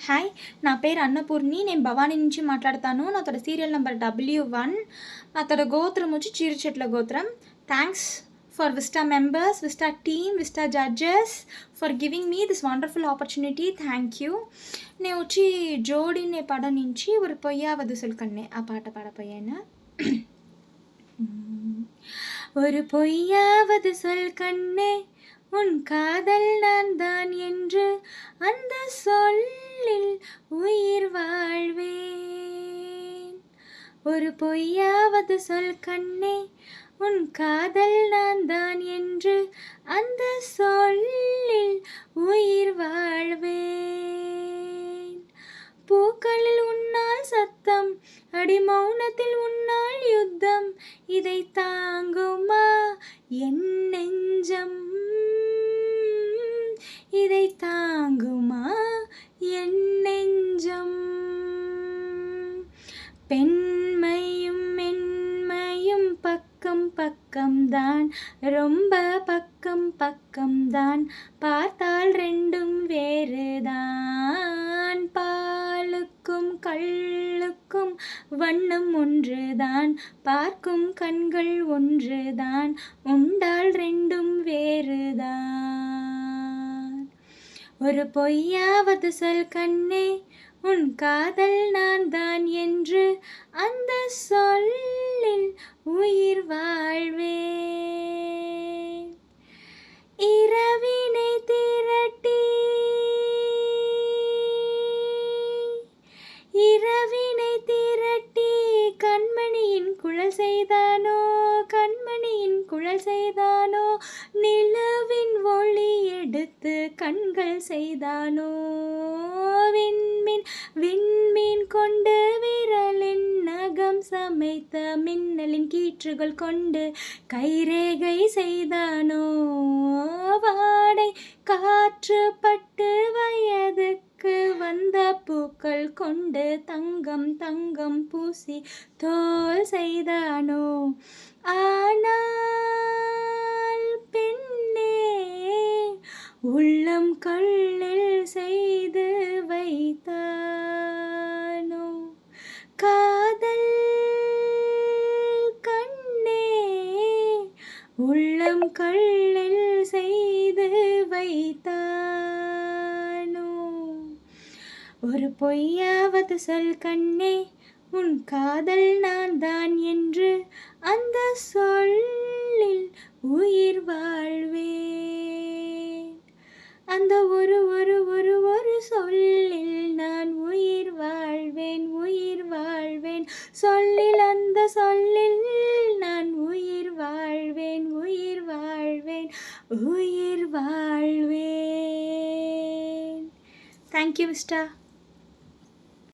Hi నా పేరు అన్నపూర్ణి నేను భవానీ నుంచి మాట్లాడతాను నాతో సీరియల్ నెంబర్ డబ్ల్యూ వన్ నాతో గోత్రం వచ్చి చీరుచెట్ల గోత్రం thanks for Vista members Vista team Vista judges for giving me this wonderful opportunity thank you నేను వచ్చి జోడినే పడ నుంచి ஒரு பொய்யாவது சொல்கண்ணே ఆ పాట పాడపోయాను ஒரு பொய்யாவது சொல் கண்ணே உன் காதல் நான் தான் என்று அந்த சொல்லில் உயிர் வாழ்வேன். ஒரு பொய்யாவது சொல் கண்ணே உன் காதல் நான் தான் என்று அந்த சொல்லில் உயிர் வாழ்வேன். பூக்களில் உன்னால் சத்தம் அடி மௌனத்தில் உன்னால் யுத்தம் இதை தாங்குமா என் நெஞ்சம்? பெண்மையும் மென்மையும் பக்கம் பக்கம்தான். ரொம்ப பக்கம் பக்கம்தான். பார்த்தால் ரெண்டும் வேறுதான். பாலுக்கும் கள்ளுக்கும் வண்ணம் ஒன்றுதான். பார்க்கும் கண்கள் ஒன்றுதான். உண்டால் ரெண்டும் வேறுதான். ஒரு பொய்யாவது சொல் கண்ணே உன் காதல் நான் தான் என்று அந்த சொல்லில் உயிர் வாழ்வே. இரவினை திரட்டி இரவினை திரட்டி கண்மணியின் குழல் செய்தானோ எடுத்து கண்கள் செய்தானோ? விண்மீன் விண்மீன் கொண்டு விரலின் நகம் சமைத்த மின்னலின் கீற்றுகள் கொண்டு கைரேகை செய்தானோ? வாடை காற்று பட்டு வயதுக்கு வந்த பூக்கள் கொண்டு தங்கம் தங்கம் பூசி தோல் செய்தானோ? உள்ளம் கல்லில் செய்து வைத்தானோ? காதல் கண்ணே உள்ளம் கள்ளில் செய்து வைத்தானோ? ஒரு பொய்யாவது சொல் கண்ணே உன் காதல் நான் தான் என்று அந்த சொல் அந்த சொல்லில் நான் உயிர் வாழ்வேன் உயிர் வாழ்வேன் உயிர் வாழ்வேன். தேங்க்யூ மிஸ்டா